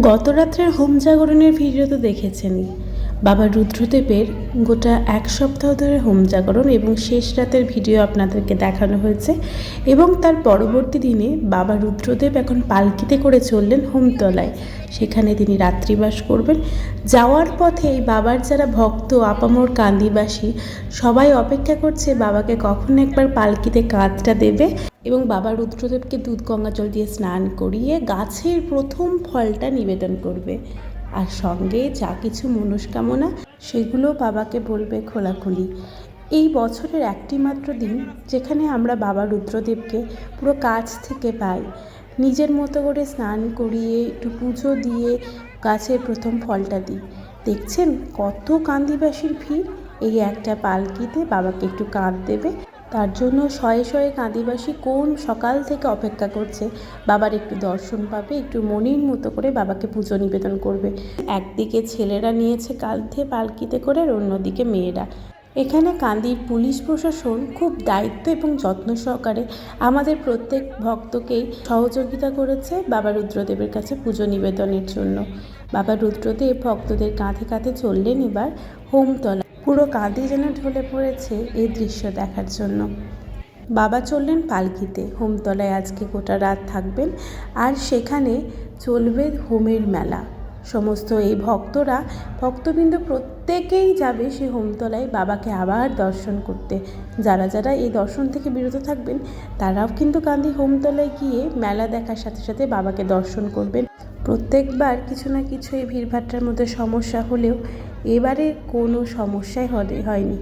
গত রাত্রের হোম জাগরণের ভিডিও তো দেখেছেনই। বাবা রুদ্রদেবের গোটা এক সপ্তাহ ধরে হোম জাগরণ এবং শেষ রাতের ভিডিও আপনাদেরকে দেখানো হয়েছে এবং তার পরবর্তী দিনে বাবা রুদ্রদেব এখন পালকিতে করে চললেন হোমতলায়। সেখানে তিনি রাত্রিবাস করবেন। যাওয়ার পথে এই বাবার যারা ভক্ত, আপামোর, কান্দিবাসী, সবাই অপেক্ষা করছে বাবাকে কখন একবার পালকিতে কাঁধটা দেবে এবং বাবা রুদ্রদেবকে দুধ গঙ্গা জল দিয়ে স্নান করিয়ে গাছের প্রথম ফলটা নিবেদন করবে। আর সঙ্গে যা কিছু মনস্কামনা, সেগুলো বাবাকে বলবে খোলাখুলি। এই বছরের একটি মাত্র দিন, যেখানে আমরা বাবা রুদ্রদেবকে পুরো কাছ থেকে পাই। নিজের মতো করে স্নান করিয়ে, একটু পুজো দিয়ে গাছের প্রথম ফলটা দিই। দেখছেন কত কান্দিবাসীর ভিড়? এই একটা পালকিতে বাবাকে একটু কাঁধ দেবে। তার জন্য শয়ে শয়ে কাঁদিবাসী কোন সকাল থেকে অপেক্ষা করছে? বাবার একটু দর্শন পাবে, একটু মনির মতো করে বাবাকে পুজো নিবেদন করবে। একদিকে ছেলেরা নিয়েছে কাঁধে পালকিতে করে, আর অন্যদিকে মেয়েরা। এখানে কান্দির পুলিশ প্রশাসন খুব দায়িত্ব এবং যত্ন সহকারে আমাদের প্রত্যেক ভক্তকেই সহযোগিতা করেছে বাবা রুদ্রদেবের কাছে পুজো নিবেদনের জন্য। বাবা রুদ্রদেব ভক্তদের কাঁধে কাঁধে চললেন এবার হোমতলা পুরো কাঁধে যেন ঢলে পড়েছে এই দৃশ্য দেখার জন্য। বাবা চললেন পালকিতে। হোমতলায় আজকে গোটা রাত থাকবেন আর সেখানে চলবে হোমের মেলা। সমস্ত এই ভক্তরা, ভক্তবৃন্দ প্রত্যেকেই যাবে সেই হোমতলায় বাবাকে আবার দর্শন করতে। যারা যারা এই দর্শন থেকে বিরত থাকবেন, তারাও কিন্তু কান্দি হোমতলায় গিয়ে মেলা দেখার সাথে সাথে বাবাকে দর্শন করবেন। প্রত্যেকবার কিছু না কিছু এই ভিড়ভাট্টার মধ্যে সমস্যা হলেও এবারে কোনো সমস্যাই হয়নি।